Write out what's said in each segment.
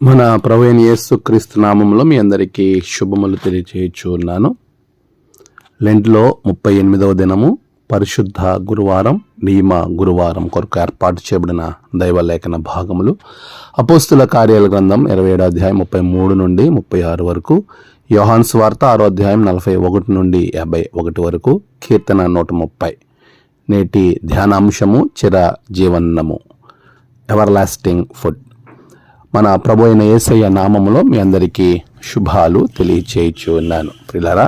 మన ప్రవీణ్ యేసు క్రీస్తు నామంలో మీ అందరికీ శుభములు తెలియచేయచ్చు ఉన్నాను లెంట్లో ముప్పై ఎనిమిదవ దినము పరిశుద్ధ గురువారం నియమ గురువారం కొరకు ఏర్పాటు చేయబడిన దైవలేఖన భాగములు. అపోస్తుల కార్యాల గ్రంథం ఇరవై ఏడు అధ్యాయం ముప్పై మూడు నుండి ముప్పై ఆరు వరకు యోహాన్ స్వార్త ఆరో అధ్యాయం నలభై ఒకటి నుండి యాభై ఒకటి వరకు కీర్తన నూట ముప్పై. నేటి ధ్యానాంశము చిర జీవన్నము ఎవర్ లాస్టింగ్ ఫుడ్ మన ప్రభు అయిన యేసయ్య నామములో మీ అందరికీ శుభాలు తెలియచేయచ్చు ఉన్నాను ప్రిలరా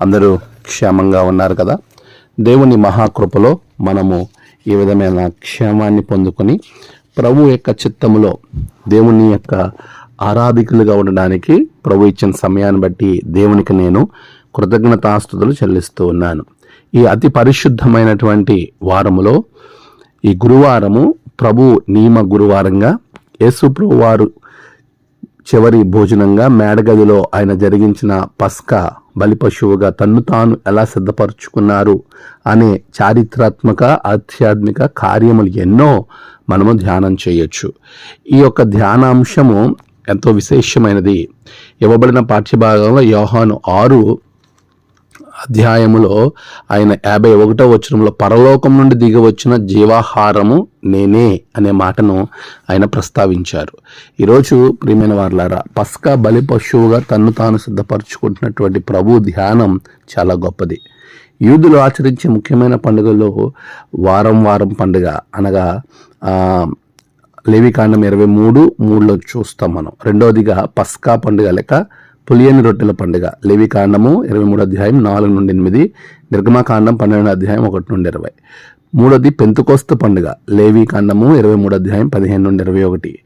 అందరూ క్షేమంగా ఉన్నారు కదా? దేవుని మహాకృపలో మనము ఈ విధమైన క్షేమాన్ని పొందుకొని ప్రభు యొక్క చిత్తములో దేవుని యొక్క ఆరాధికులుగా ఉండడానికి ప్రభు ఇచ్చిన సమయాన్ని బట్టి దేవునికి నేను కృతజ్ఞతాస్తుతులు చెల్లిస్తూ ఉన్నాను. ఈ అతి పరిశుద్ధమైనటువంటి వారములో ఈ గురువారము ప్రభు నియమ గురువారంగా యేసుప్రో వారు చివరి భోజనంగా మేడగదిలో ఆయన జరిగించిన పస్కా బలిపశువుగా తన్ను తాను ఎలా సిద్ధపరుచుకున్నారు అనే చారిత్రాత్మక ఆధ్యాత్మిక కార్యములు ఎన్నో మనము ధ్యానం చేయొచ్చు. ఈ యొక్క ధ్యానాంశము ఎంతో విశేషమైనది. ఇవ్వబడిన పాఠ్యభాగంలో యోహాను ఆరు అధ్యాయములో ఆయన యాభై ఒకటో వచనంలో పరలోకం నుండి దిగవచ్చిన జీవాహారము నేనే అనే మాటను ఆయన ప్రస్తావించారు. ఈరోజు ప్రియమైన వార్లారా పస్కా బలి పశువుగా తన్ను తాను సిద్ధపరచుకుంటున్నటువంటి ప్రభు ధ్యానం చాలా గొప్పది. యూదులు ఆచరించే ముఖ్యమైన పండుగలో వారం వారం పండుగ అనగా లేవికాండం ఇరవై మూడు మూడులో చూస్తాం మనం. రెండవదిగా పస్కా పండుగ లెక్క పులియని రొట్టెల పండుగ. లేవికాండము ఇరవై మూడు అధ్యాయం నాలుగు నుండి ఎనిమిది నిర్గమాకాండం పన్నెండు అధ్యాయం ఒకటి నుండి ఇరవై. మూడోది పెంతుకోస్తు పండుగ. లేవి కాండము ఇరవై మూడు అధ్యాయం పదిహేను నుండి ఇరవై ఒకటి.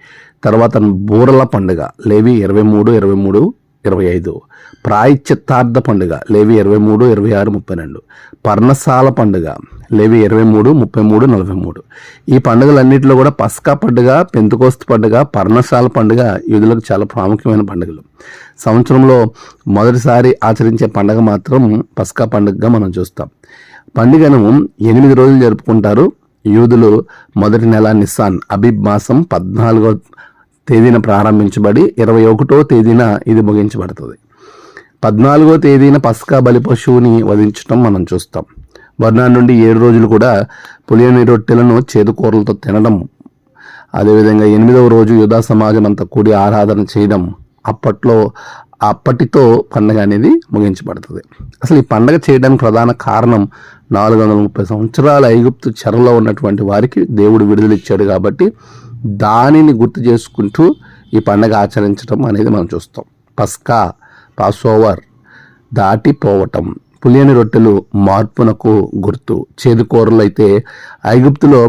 తర్వాత బూరల పండుగ. లేవి ఇరవై మూడు ఇరవై మూడు ఇరవై ఐదు. ప్రాయశ్చిత్తార్థ పండుగ లేవి ఇరవై మూడు ఇరవై ఆరు ముప్పై రెండు. పర్ణశాల పండుగ లేవి ఇరవై మూడు ముప్పై మూడు నలభై మూడు. ఈ పండుగలన్నింటిలో కూడా పస్కా పండుగ పెంతుకోస్తు పండుగ పర్ణశాల పండుగ యూదులకు చాలా ప్రాముఖ్యమైన పండుగలు. సంవత్సరంలో మొదటిసారి ఆచరించే పండుగ మాత్రం పస్కా పండుగగా మనం చూస్తాం. పండుగను ఎనిమిది రోజులు జరుపుకుంటారు. యూదులు మొదటి నెల నిస్సాన్ అబీబ్ మాసం పద్నాలుగో తేదీన ప్రారంభించబడి ఇరవై ఒకటో తేదీన ఇది ముగించబడుతుంది. పద్నాలుగో తేదీన పస్కా బలి పశువుని వధించడం మనం చూస్తాం. వర్ణాన్ని నుండి ఏడు రోజులు కూడా పులియని రొట్టెలను చేదుకూరలతో తినడం అదేవిధంగా ఎనిమిదవ రోజు యుధా సమాజం అంతా కూడి ఆరాధన చేయడం అప్పట్లో అప్పటితో పండగ అనేది ముగించబడుతుంది. అసలు ఈ పండగ చేయడానికి ప్రధాన కారణం నాలుగు వందల ముప్పై సంవత్సరాల ఐగుప్తు చెరలో ఉన్నటువంటి వారికి దేవుడు విడుదలిచ్చాడు కాబట్టి దానిని గుర్తు చేసుకుంటూ ఈ పండగ ఆచరించడం అనేది మనం చూస్తాం. పస్కా పాసోవర్ దాటిపోవటం. పులియని రొట్టెలు మార్పునకు గుర్తు. చేదు కూరలు అయితే ఐగుప్తులో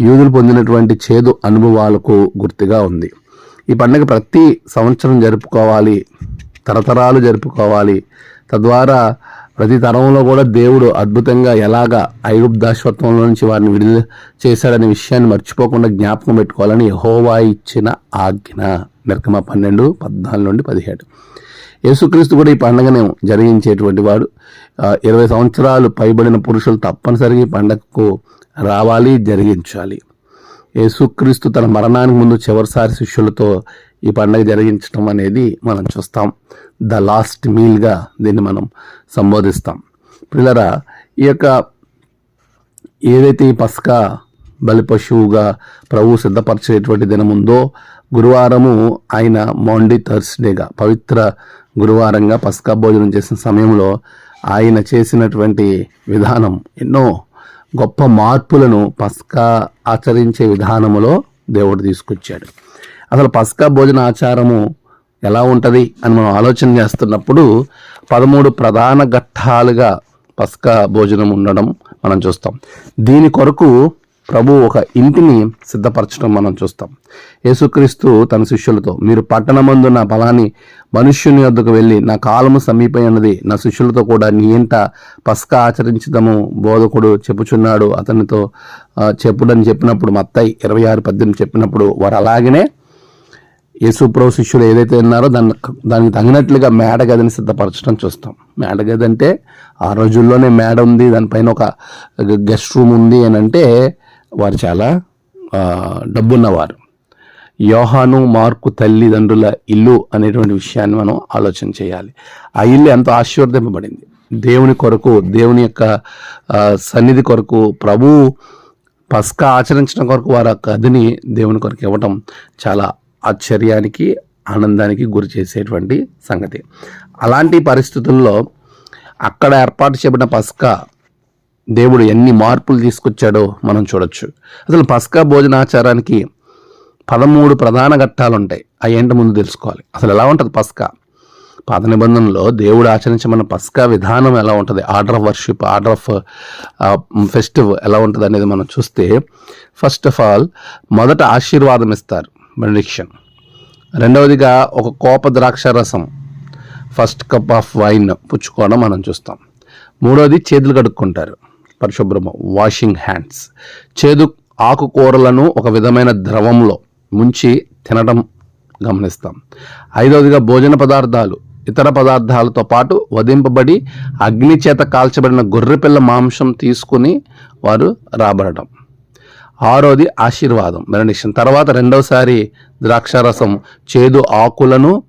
యూదులు పొందినటువంటి చేదు అనుభవాలకు గుర్తుగా ఉంది. ఈ పండుగ ప్రతి సంవత్సరం జరుపుకోవాలి. తరతరాలు జరుపుకోవాలి. తద్వారా ప్రతి తరంలో కూడా దేవుడు అద్భుతంగా ఎలాగా ఐగుప్త దాశ్వత్వంలో నుంచి వారిని విడుదల చేశాడనే విషయాన్ని మర్చిపోకుండా జ్ఞాపకం పెట్టుకోవాలని యహోవా ఇచ్చిన ఆజ్ఞ. నిర్గమ పన్నెండు పద్నాలుగు నుండి పదిహేడు. యేసుక్రీస్తు కూడా ఈ పండగను జరిగించేటువంటి వాడు. ఇరవై సంవత్సరాలు పైబడిన పురుషులు తప్పనిసరిగా ఈ పండగకు రావాలి జరిగించాలి. యేసుక్రీస్తు తన మరణానికి ముందు చివరిసారి శిష్యులతో ఈ పండగ జరిగించడం అనేది మనం చూస్తాం. ద లాస్ట్ మీల్గా దీన్ని మనం సంబోధిస్తాం. పిల్లరా ఈ యొక్క ఏదైతే ఈ పస్కా బలి పశువుగా ప్రభు సిద్ధపరిచేటువంటి దినముందో గురువారము ఆయన మౌండీ థర్స్డేగా పవిత్ర గురువారంగా పస్కా భోజనం చేసిన సమయంలో ఆయన చేసినటువంటి విధానం ఎన్నో గొప్ప మార్పులను పస్కా ఆచరించే విధానములో దేవుడు తీసుకొచ్చాడు. అసలు పస్కా భోజన ఆచారము ఎలా ఉంటుంది అని మనం ఆలోచన చేస్తున్నప్పుడు పదమూడు ప్రధాన ఘట్టాలుగా పస్కా భోజనం ఉండడం మనం చూస్తాం. దీని కొరకు ప్రభు ఒక ఇంటిని సిద్ధపరచడం మనం చూస్తాం. యేసుక్రీస్తు తన శిష్యులతో మీరు పట్టణమందు నా బలాన్ని మనుష్యుని వద్దకు వెళ్ళి నా కాలము సమీపమైనది నా శిష్యులతో కూడా నీ ఇంట పస్కా ఆచరించదము. బోధకుడు చెప్పుచున్నాడు. అతనితో చెప్పుడని చెప్పినప్పుడు మత్తాయి ఇరవై ఆరు పద్దెనిమిది చెప్పినప్పుడు వారు అలాగనే యేసుప్రభు శిష్యులు ఏదైతే ఉన్నారో దాన్ని దానికి తగినట్లుగా మేడ గదిని సిద్ధపరచడం చూస్తాం. మేడగది అంటే ఆ రోజుల్లోనే మేడ ఉంది. దానిపైన ఒక గెస్ట్ రూమ్ ఉంది అని అంటే వారు చాలా డబ్బున్నవారు. యోహాను మార్కు తల్లిదండ్రుల ఇల్లు అనేటువంటి విషయాన్ని మనం ఆలోచన చేయాలి. ఆ ఇల్లు ఎంతో ఆశీర్వదింపబడింది. దేవుని కొరకు దేవుని యొక్క సన్నిధి కొరకు ప్రభు పస్కా ఆచరించడం కొరకు వారి యొక్క గదిని దేవుని కొరకు ఇవ్వటం చాలా ఆశ్చర్యానికి ఆనందానికి గురి చేసేటువంటి సంగతి. అలాంటి పరిస్థితుల్లో అక్కడ ఏర్పాటు చేయబడిన పస్కా దేవుడు ఎన్ని మార్పులు తీసుకొచ్చాడో మనం చూడొచ్చు. అసలు పస్కా భోజనాచారానికి పదమూడు ప్రధాన ఘట్టాలు ఉంటాయి అవి ఏంటో ముందు తెలుసుకోవాలి. అసలు ఎలా ఉంటుంది పస్కా? పాత నిబంధనలో దేవుడు ఆచరించమన్న పస్కా విధానం ఎలా ఉంటుంది? Order of worship order of festive ఎలా ఉంటుంది అనేది మనం చూస్తే ఫస్ట్ ఆఫ్ ఆల్ మొదట ఆశీర్వాదం ఇస్తారు. బెనడిక్షన్. రెండవదిగా ఒక కోప ద్రాక్ష రసం. ఫస్ట్ కప్ ఆఫ్ వైన్ పుచ్చుకోవడం మనం చూస్తాం. మూడవది చేతులు కడుక్కుంటారు. పరిశుభ్రమ వాషింగ్ హ్యాండ్స్ చేదు ఆకుకూరలను ఒక విధమైన ద్రవంలో ముంచి తినడం గమనిస్తాం. ఐదవదిగా భోజన పదార్థాలు. ఇతర పదార్థాలతో పాటు వధింపబడి అగ్ని చేత కాల్చబడిన గొర్రెపిల్ల మాంసం తీసుకుని వారు రాబడటం. ఆరోది ఆశీర్వాదం మెరనిషన్. తర్వాత రెండవసారి ద్రాక్షారసం. చేదు ఆకులను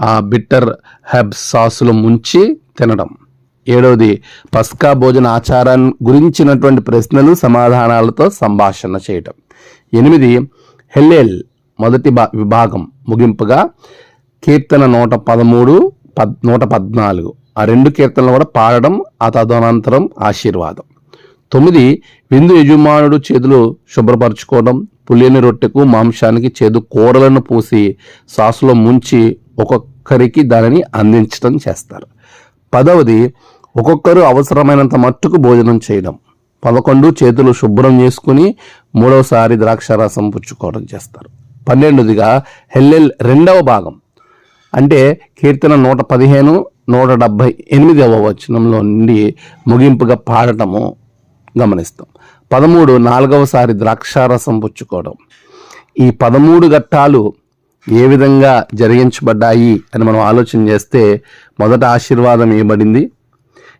ఆ బిట్టర్ హెబ్ సాసులు ముంచి తినడం. ఏడవది పస్కా భోజన ఆచారాన్ని గురించినటువంటి ప్రశ్నలు సమాధానాలతో సంభాషణ చేయటం. ఎనిమిది హెల్లెల్ మొదటి భా విభాగం ముగింపుగా కీర్తన నూట పదమూడు పద్ నూట పద్నాలుగు. ఆ రెండు కీర్తనలు కూడా పాడడం ఆ తదనంతరం ఆశీర్వాదం. తొమ్మిది విందు యజమానుడు చేతులు శుభ్రపరచుకోవడం పులియని రొట్టెకు మాంసానికి చేదు కూరలను పూసి సాసులో ముంచి ఒక్కొక్కరికి దానిని అందించడం చేస్తారు. పదవది ఒక్కొక్కరు అవసరమైనంత మట్టుకు భోజనం చేయడం. పదకొండు చేతులు శుభ్రం చేసుకుని మూడవసారి ద్రాక్షారసం పుచ్చుకోవడం చేస్తారు. పన్నెండుదిగా హెల్లెల్ రెండవ భాగం. అంటే కీర్తన నూట పదిహేను నూట డెబ్భై ఎనిమిదవ వచనంలో నుండి ముగింపుగా పాడటము గమనిస్తాం. పదమూడు నాలుగవసారి ద్రాక్షారసం పుచ్చుకోవడం. ఈ పదమూడు ఘట్టాలు ఏ విధంగా జరిగించబడ్డాయి అని మనం ఆలోచన చేస్తే మొదట ఆశీర్వాదం ఇవ్వబడింది.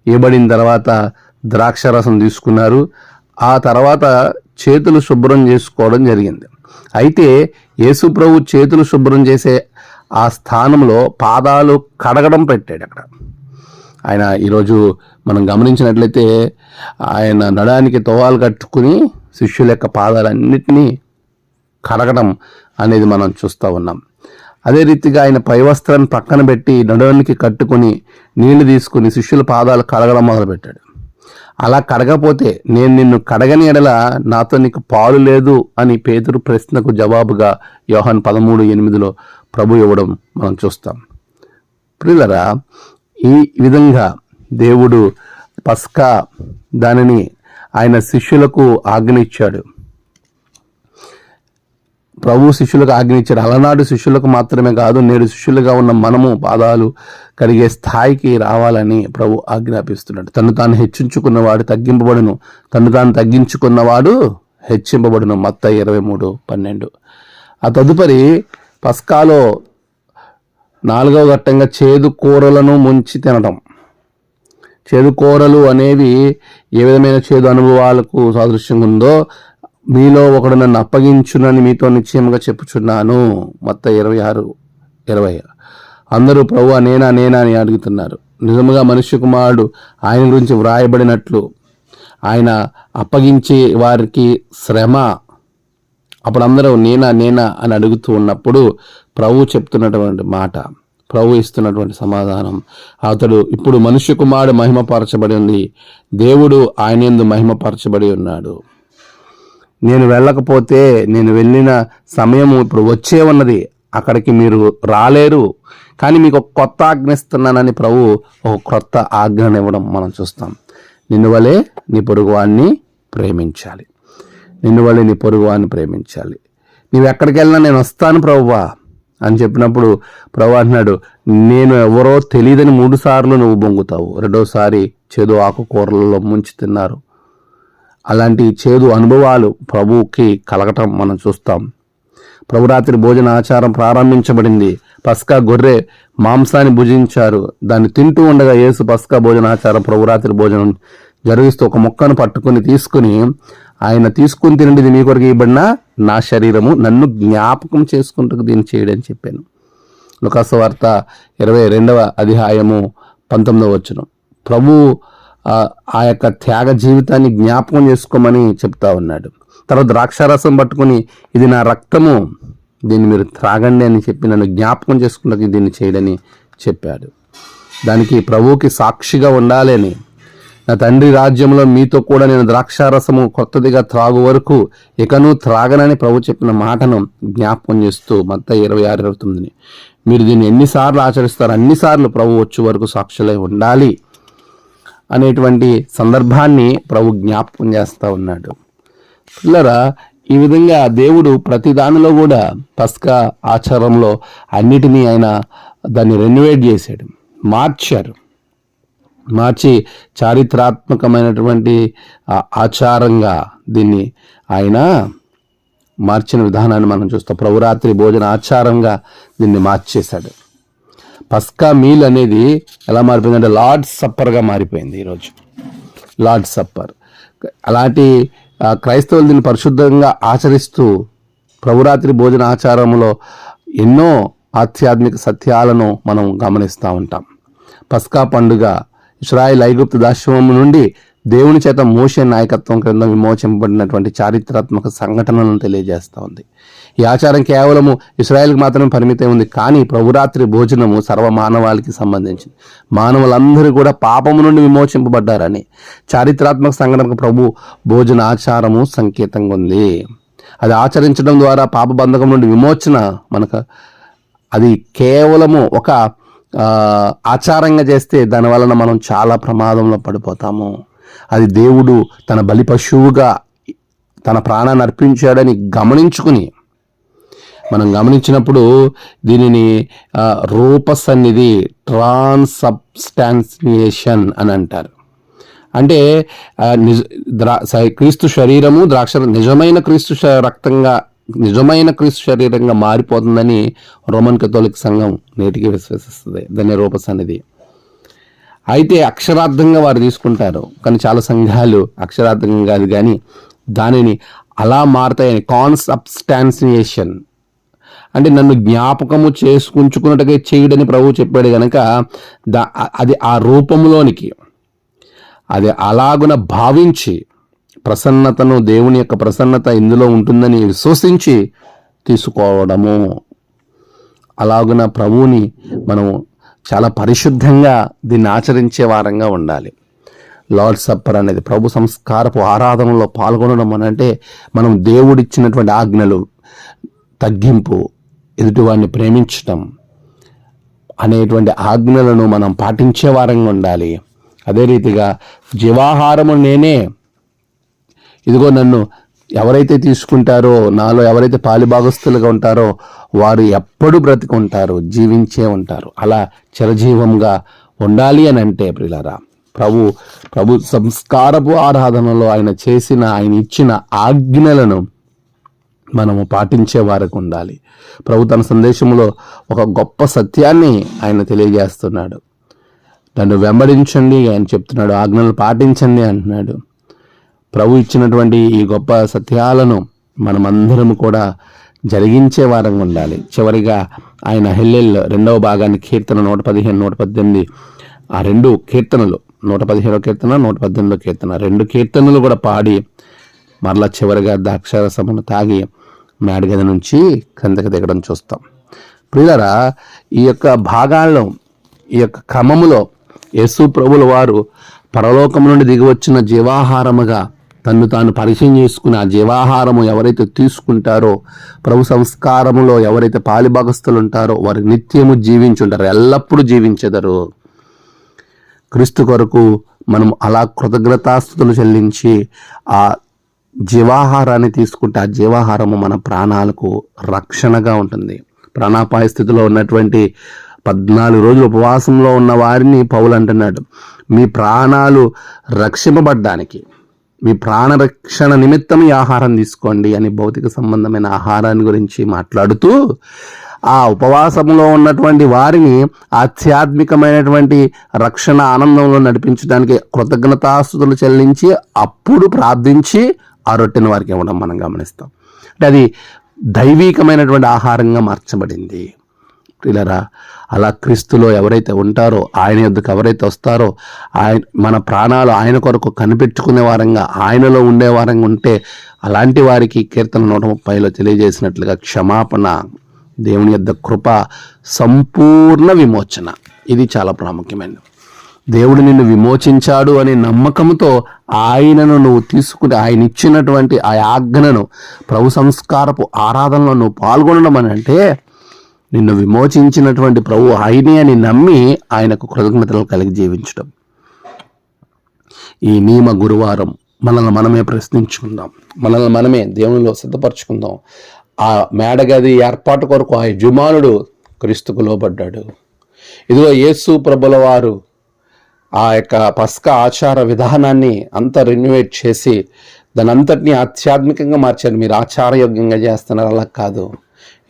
ఇవ్వబడిన తర్వాత ద్రాక్షారసం తీసుకున్నారు. ఆ తర్వాత చేతులు శుభ్రం చేసుకోవడం జరిగింది. అయితే యేసు ప్రభు చేతులు శుభ్రం చేసే ఆ స్థానంలో పాదాలు కడగడం పెట్టాడు అక్కడ. ఆయన ఈరోజు మనం గమనించినట్లయితే ఆయన నడానికి తోవాలు కట్టుకుని శిష్యుల యొక్క పాదాలన్నిటినీ కడగడం అనేది మనం చూస్తూ ఉన్నాం. అదే రీతిగా ఆయన పైవస్త్రాన్ని పక్కన పెట్టి నడువనికి కట్టుకుని నీళ్ళు తీసుకుని శిష్యుల పాదాలు కడగడం మొదలుపెట్టాడు. అలా కడగపోతే నేను నిన్ను కడగని ఎడల నాతో నీకు పాలు లేదు అని పేదరు ప్రశ్నకు జవాబుగా యోహాన్ పదమూడు ఎనిమిదిలో ప్రభు ఇవ్వడం మనం చూస్తాం. ప్రియులరా ఈ విధంగా దేవుడు పస్కా దానిని ఆయన శిష్యులకు ఆజ్ఞ ఇచ్చాడు ప్రభు శిష్యులకు ఆజ్ఞయించాడు అలనాడు శిష్యులకు మాత్రమే కాదు నేడు శిష్యులుగా ఉన్న మనము పాదాలు కడిగే స్థాయికి రావాలని ప్రభు ఆజ్ఞాపిస్తున్నాడు తను తాను హెచ్చించుకున్నవాడు తగ్గింపబడును. తను తాను తగ్గించుకున్నవాడు హెచ్చింపబడును. మత్త ఇరవై మూడు పన్నెండు. ఆ తదుపరి పస్కాలో నాలుగవ ఘట్టంగా చేదు కూరలను ముంచి తినడం చేదు కూరలు అనేవి ఏ విధమైన చేదు అనుభవాలకు సాదృశ్యంగా ఉందో మీలో ఒకడు నన్ను అప్పగించునని మీతో నిశ్చయంగా చెప్పుచున్నాను. మొత్త ఇరవై ఆరు ఇరవై. అందరూ ప్రభు నేనా నేనా అని అడుగుతున్నారు. నిజముగా మనుష్య కుమారుడు ఆయన గురించి వ్రాయబడినట్లు ఆయన అప్పగించే వారికి శ్రమ. అప్పుడు అందరూ నేనా నేనా అని అడుగుతూ ఉన్నప్పుడు ప్రభు చెప్తున్నటువంటి మాట ప్రభు ఇస్తున్నటువంటి సమాధానం. అతడు ఇప్పుడు మనుష్య కుమారుడు మహిమపరచబడి ఉంది. దేవుడు ఆయన ఎందు మహిమపరచబడి ఉన్నాడు. నేను వెళ్ళకపోతే నేను వెళ్ళిన సమయం ఇప్పుడు వచ్చే ఉన్నది. అక్కడికి మీరు రాలేరు. కానీ మీకు ఒక కొత్త ఆజ్ఞ ఇస్తున్నానని ప్రభు ఒక కొత్త ఆజ్ఞను ఇవ్వడం మనం చూస్తాం. నిన్ను వలే నీ పొరుగువాన్ని ప్రేమించాలి. నిన్ను వలె నీ పొరుగువాన్ని ప్రేమించాలి. నీవు ఎక్కడికి వెళ్ళినా నేను వస్తాను ప్రభువా అని చెప్పినప్పుడు ప్రభు అంటున్నాడు నేను ఎవరో తెలియదని మూడు సార్లు నువ్వు బొంగుతావు. రెండోసారి చేదు ఆకుకూరలలో ముంచి తిన్నారు. అలాంటి చేదు అనుభవాలు ప్రభువుకి కలగటం మనం చూస్తాం. ప్రభురాత్రి భోజన ఆచారం ప్రారంభించబడింది. పస్కా గొర్రె మాంసాన్ని భుజించారు. దాన్ని తింటూ ఉండగా యేసు పస్కా భోజన ఆచారం ప్రభురాత్రి భోజనం జరిగిస్తూ ఒక మొక్కను పట్టుకుని తీసుకుని ఆయన తీసుకుని తినండి మీ కొరకు ఇవ్వబడిన నా శరీరము నన్ను జ్ఞాపకం చేసుకుంటూ దీన్ని చేయడని చెప్పాను. లుకాసు వార్త ఇరవై రెండవ అధ్యాయము పంతొమ్మిదవ వచ్చును ప్రభు ఆ, యొక్క త్యాగ జీవితాన్ని జ్ఞాపకం చేసుకోమని చెప్తా ఉన్నాడు. తర్వాత ద్రాక్షారసం పట్టుకుని ఇది నా రక్తము దీన్ని మీరు త్రాగండి అని చెప్పి నన్ను జ్ఞాపకం చేసుకున్నది దీన్ని చేయడని చెప్పాడు. దానికి ప్రభువుకి సాక్షిగా ఉండాలి అని. నా తండ్రి రాజ్యంలో మీతో కూడా నేను ద్రాక్షారసము కొత్తదిగా త్రాగు వరకు ఇకను త్రాగనని ప్రభు చెప్పిన మాటను జ్ఞాపకం చేస్తూ మొత్తం ఇరవై ఆరు ఇరవై తొమ్మిదిని మీరు దీన్ని ఎన్నిసార్లు ఆచరిస్తారు? అన్నిసార్లు ప్రభు వచ్చే వరకు సాక్షులై ఉండాలి. అనేటువంటి సందర్భాన్ని ప్రభు జ్ఞాపకం చేస్తూ ఉన్నాడు. పిల్లరా ఈ విధంగా దేవుడు ప్రతి దానిలో కూడా పస్కా ఆచారంలో అన్నిటినీ ఆయన దాన్ని రెన్యువేట్ చేశాడు మార్చారు. మార్చి చారిత్రాత్మకమైనటువంటి ఆచారంగా దీన్ని ఆయన మార్చిన విధానాన్ని మనం చూస్తాం. ప్రభురాత్రి భోజన ఆచారంగా దీన్ని మార్చేశాడు. పస్కా మీల్ అనేది ఎలా మారిపోయిందంటే లార్డ్ సప్పర్గా మారిపోయింది ఈరోజు లార్డ్ సప్పర్. అలాంటి క్రైస్తవులు దీన్ని పరిశుద్ధంగా ఆచరిస్తూ ప్రభురాత్రి భోజన ఆచారంలో ఎన్నో ఆధ్యాత్మిక సత్యాలను మనం గమనిస్తూ ఉంటాం. పస్కా పండుగ ఇస్రాయిల్ ఐగుప్తు దాశ్రమం నుండి దేవుని చేత మోషే నాయకత్వం క్రింద విమోచింపబడినటువంటి చారిత్రాత్మక సంఘటనలను తెలియజేస్తూ ఉంది. ఈ ఆచారం కేవలము ఇస్రాయేల్కి మాత్రమే పరిమితం ఉంది. కానీ ప్రభురాత్రి భోజనము సర్వ మానవాళికి సంబంధించింది. మానవులందరూ కూడా పాపము నుండి విమోచింపబడ్డారని చారిత్రాత్మక సంఘటనకు ప్రభు భోజన ఆచారము సంకేతంగా ఉంది. అది ఆచరించడం ద్వారా పాప బంధకం నుండి విమోచన మనకు అది కేవలము ఒక ఆచారంగా చేస్తే దాని వలన మనం చాలా ప్రమాదంలో పడిపోతాము. అది దేవుడు తన బలి పశువుగా తన ప్రాణాన్ని అర్పించాడని గమనించుకుని మనం గమనించినప్పుడు దీనిని రూపసన్నిధి ట్రాన్సబ్స్టాన్సియేషన్ అని అంటారు. అంటే నిజ ద్రా క్రీస్తు శరీరము ద్రాక్ష నిజమైన క్రీస్తు రక్తంగా నిజమైన క్రీస్తు శరీరంగా మారిపోతుందని రోమన్ కథోలిక్ సంఘం నేటికి విశ్వసిస్తుంది. దాన్ని రూపసన్నిధి అయితే అక్షరార్థంగా వారు తీసుకుంటారు. కానీ చాలా సంఘాలు అక్షరార్థంగా కాదు కానీ దానిని అలా మారుతాయని కాన్సబ్స్టాన్సియేషన్. అంటే నన్ను జ్ఞాపకము చేసుకుంచుకున్నట్టుగా చేయడని ప్రభువు చెప్పాడు కనుక దా అది ఆ రూపంలోనికి అది అలాగున భావించి ప్రసన్నతను దేవుని యొక్క ప్రసన్నత ఇందులో ఉంటుందని విశ్వసించి తీసుకోవడము. అలాగున ప్రభువుని మనం చాలా పరిశుద్ధంగా దీన్ని ఆచరించే వారంగా ఉండాలి. లార్డ్ సప్పర్ అనేది ప్రభు సంస్కారపు ఆరాధనలో పాల్గొనడం అనంటే మనం దేవుడిచ్చినటువంటి ఆజ్ఞలు తగ్గింపు ఎదుటివాడిని ప్రేమించటం అనేటువంటి ఆజ్ఞలను మనం పాటించే వారంగా ఉండాలి. అదే రీతిగా జీవాహారము నేనే. ఇదిగో నన్ను ఎవరైతే తీసుకుంటారో నాలో ఎవరైతే పాలిభాగస్తులుగా ఉంటారో వారు ఎప్పుడు బ్రతికుంటారు జీవించే ఉంటారు. అలా చిరజీవంగా ఉండాలి అని అంటే ప్రిలరా ప్రభు ప్రభు సంస్కారపు ఆరాధనలో ఆయన చేసిన ఆయన ఇచ్చిన ఆజ్ఞలను మనము పాటించే వారికి ఉండాలి. ప్రభు తన సందేశంలో ఒక గొప్ప సత్యాన్ని ఆయన తెలియజేస్తున్నాడు. నన్ను వెంబడించండి ఆయన చెప్తున్నాడు. ఆజ్ఞలు పాటించండి అంటున్నాడు. ప్రభు ఇచ్చినటువంటి ఈ గొప్ప సత్యాలను మనమందరం కూడా జరిగించే వారంగా ఉండాలి. చివరిగా ఆయన హెల్లెల్ రెండవ భాగాన్ని కీర్తన నూట పదిహేను నూట పద్దెనిమిది. ఆ రెండు కీర్తనలు నూట పదిహేనో కీర్తన నూట పద్దెనిమిదో కీర్తన. రెండు కీర్తనలు కూడా పాడి మరలా చివరిగా ద్రాక్షారసమును తాగి మేడగది నుంచి కిందకి దిగడం చూస్తాం. పిల్లరా ఈ యొక్క భాగాల్లో ఈ యొక్క క్రమములో యేసు ప్రభుల వారు పరలోకం నుండి దిగివచ్చిన జీవాహారముగా తన్ను తాను పరిచయం చేసుకుని ఆ జీవాహారము ఎవరైతే తీసుకుంటారో ప్రభు సంస్కారములో ఎవరైతే పాలిభాగస్తులు ఉంటారో వారు నిత్యము జీవించుంటారు ఎల్లప్పుడూ జీవించెదరు. క్రీస్తు కొరకు మనం అలా కృతజ్ఞతాస్థుతులు చెల్లించి ఆ జీవాహారాన్ని తీసుకుంటే ఆ జీవాహారము మన ప్రాణాలకు రక్షణగా ఉంటుంది. ప్రాణాపాయ స్థితిలో ఉన్నటువంటి పద్నాలుగు రోజులు ఉపవాసంలో ఉన్న వారిని పౌలు అంటున్నాడు. మీ ప్రాణాలు రక్షింపబడ్డానికి మీ ప్రాణరక్షణ నిమిత్తం ఈ ఆహారం తీసుకోండి అని భౌతిక సంబంధమైన ఆహారాన్ని గురించి మాట్లాడుతూ ఆ ఉపవాసంలో ఉన్నటువంటి వారిని ఆధ్యాత్మికమైనటువంటి రక్షణ ఆనందంలో నడిపించడానికి కృతజ్ఞతాస్తుతులు చెల్లించి అప్పుడు ప్రార్థించి ఆ రొట్టెను వారికి ఇవ్వడం మనం గమనిస్తాం. అంటే అది దైవీకమైనటువంటి ఆహారంగా మార్చబడింది. ప్రియులరా అలా క్రీస్తులో ఎవరైతే ఉంటారో ఆయన యొద్దకు ఎవరైతే వస్తారో ఆయన మన ప్రాణాలు ఆయన కొరకు కనిపెట్టుకునే వారంగా ఆయనలో ఉండే వారంగా ఉంటే అలాంటి వారికి కీర్తన నూట ముప్పైలో తెలియజేసినట్లుగా క్షమాపణ దేవుని యొక్క కృప సంపూర్ణ విమోచన. ఇది చాలా ప్రాముఖ్యమైనది. దేవుడు నిన్ను విమోచించాడు అనే నమ్మకంతో ఆయనను నువ్వు తీసుకుని ఆయన ఇచ్చినటువంటి ఆ ఆజ్ఞను ప్రభు సంస్కారపు ఆరాధనలో నువ్వు పాల్గొనడం అని అంటే నిన్ను విమోచించినటువంటి ప్రభు ఆయనే అని నమ్మి ఆయనకు కృతజ్ఞతలు కలిగి జీవించడం. ఈ నియమ గురువారం మనల్ని మనమే ప్రశ్నించుకుందాం. మనల్ని మనమే దేవునిలో సిద్ధపరచుకుందాం. ఆ మేడగది ఏర్పాటు కొరకు ఆ యజమానుడు క్రీస్తుకు లోబడ్డాడు. ఇదిగో యేసు ప్రభుల వారు ఆ యొక్క పస్క ఆచార విధానాన్ని అంతా రెన్యువేట్ చేసి దాని అంతటినీ ఆధ్యాత్మికంగా మార్చారు. మీరు ఆచారయోగ్యంగా చేస్తున్నారు. అలా కాదు.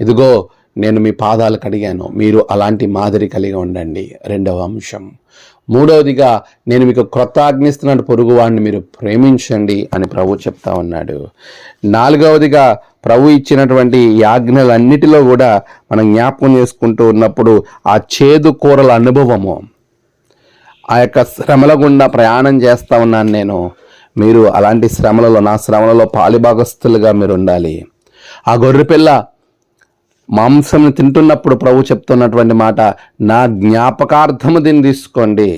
ఇదిగో నేను మీ పాదాలు కడిగాను. మీరు అలాంటి మాదిరి కలిగి ఉండండి. రెండవ అంశం. మూడవదిగా నేను మీకు క్రొత్త ఆజ్ఞిస్తున్నాడు పొరుగు వాడిని మీరు ప్రేమించండి అని ప్రభు చెప్తా ఉన్నాడు. నాలుగవదిగా ప్రభు ఇచ్చినటువంటి ఈ ఆజ్ఞలన్నిటిలో కూడా మనం జ్ఞాపకం చేసుకుంటూ ఉన్నప్పుడు ఆ చేదు కూరల అనుభవము. ఆ యొక్క శ్రమల గుండా ప్రయాణం చేస్తూ ఉన్నాను నేను. మీరు అలాంటి శ్రమలలో నా శ్రమలలో పాలిభాగస్తులుగా మీరు ఉండాలి ఆ గొర్రెపిల్ల మాంసం తింటున్నప్పుడు ప్రభు చెప్తున్నటువంటి మాట నా జ్ఞాపకార్థము దీన్ని తీసుకోండి.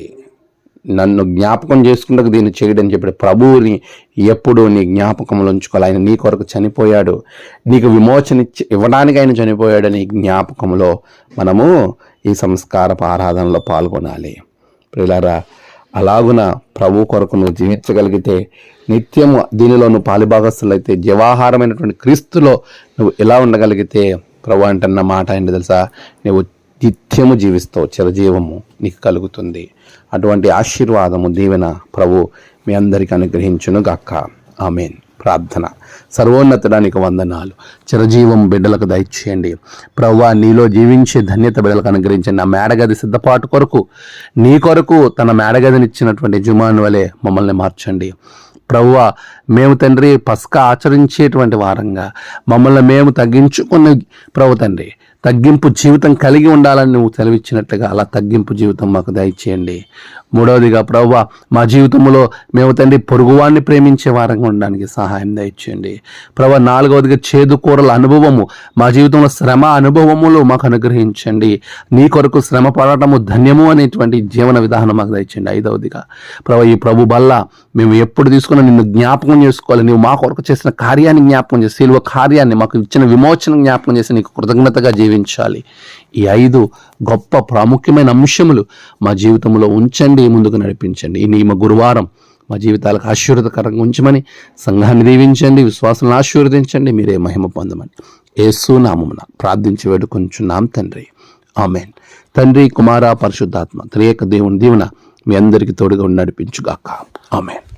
నన్ను జ్ఞాపకం చేసుకుంటూ దీన్ని చేయడం చెప్పి ప్రభువుని ఎప్పుడూ నీ జ్ఞాపకంలో ఉంచుకోవాలి. ఆయన నీ కొరకు చనిపోయాడు. నీకు విమోచన ఇచ్చి ఇవ్వడానికి ఆయన చనిపోయాడు నీ జ్ఞాపకంలో మనము ఈ సంస్కారపు ఆరాధనలో పాల్గొనాలి. ప్రిలారా అలాగున ప్రభు కొరకు నువ్వు జీవించగలిగితే నిత్యము దీనిలో నువ్వు పాలిభాగస్తులైతే జీవాహారమైనటువంటి క్రీస్తులో నువ్వు ఎలా ఉండగలిగితే ప్రభు అంటున్న మాట ఏంటి తెలుసా? నువ్వు నిత్యము జీవిస్తావు చిరజీవము నీకు కలుగుతుంది. అటువంటి ఆశీర్వాదము దీవెన ప్రభు మీ అందరికీ అనుగ్రహించును గాక ఆమెన్. ప్రార్థన. సర్వోన్నతడానికి వందనాలు. చిరజీవం బిడ్డలకు దయచేయండి. ప్రవ్వా నీలో జీవించే ధన్యత బిడ్డలకు అనుగ్రహించండి. నా మేడగది సిద్ధపాటు కొరకు నీ కొరకు తన మేడగదినిచ్చినటువంటి జుమాన్ వలె మమ్మల్ని మార్చండి. ప్రవ్వ మేము తండ్రి పస్క ఆచరించేటువంటి వారంగా మమ్మల్ని మేము తగ్గించుకున్న ప్రభు తండ్రి తగ్గింపు జీవితం కలిగి ఉండాలని నువ్వు సెలవిచ్చినట్లుగా అలా తగ్గింపు జీవితం మాకు దయచేయండి. మూడవదిగా ప్రవ్వ మా జీవితంలో మేము తండ్రి పొరుగువాన్ని ప్రేమించే వారంగా ఉండడానికి సహాయం దయచేయండి. ప్రభు నాలుగవదిగా చేదు కూరల అనుభవము. మా జీవితంలో శ్రమ అనుభవములు మాకు అనుగ్రహించండి. నీ కొరకు శ్రమ పడటము ధన్యము అనేటువంటి జీవన విధానం మాకు దయచేయండి. ఐదవదిగా ప్రభు ఈ ప్రభు బల్ల మేము ఎప్పుడు తీసుకున్న నిన్ను జ్ఞాపకం చేసుకోవాలి. నువ్వు మా కొరకు చేసిన కార్యాన్ని జ్ఞాపకం చేసి శిలువ కార్యాన్ని మాకు ఇచ్చిన విమోచన జ్ఞాపకం చేసి నీకు కృతజ్ఞతగా జీవించాలి. ఈ ఐదు గొప్ప ప్రాముఖ్యమైన అంశములు మా జీవితంలో ఉంచండి ముందుకు నడిపించండి. ఈ నియమ గురువారం మా జీవితాలకు ఆశీర్వదకరంగా ఉంచమని సంఘాన్ని దీవించండి విశ్వాసాలను ఆశీర్వదించండి మీరే మహిమ పొందమని ఏసునామమున ప్రార్థించి వేడుకొంచున్నాం తండ్రి. ఆమెన్. తండ్రి కుమార పరిశుద్ధాత్మ త్రియేక దేవుని దీవెన మీ అందరికీ తోడుగా నడిపించుగాక. ఆమెన్.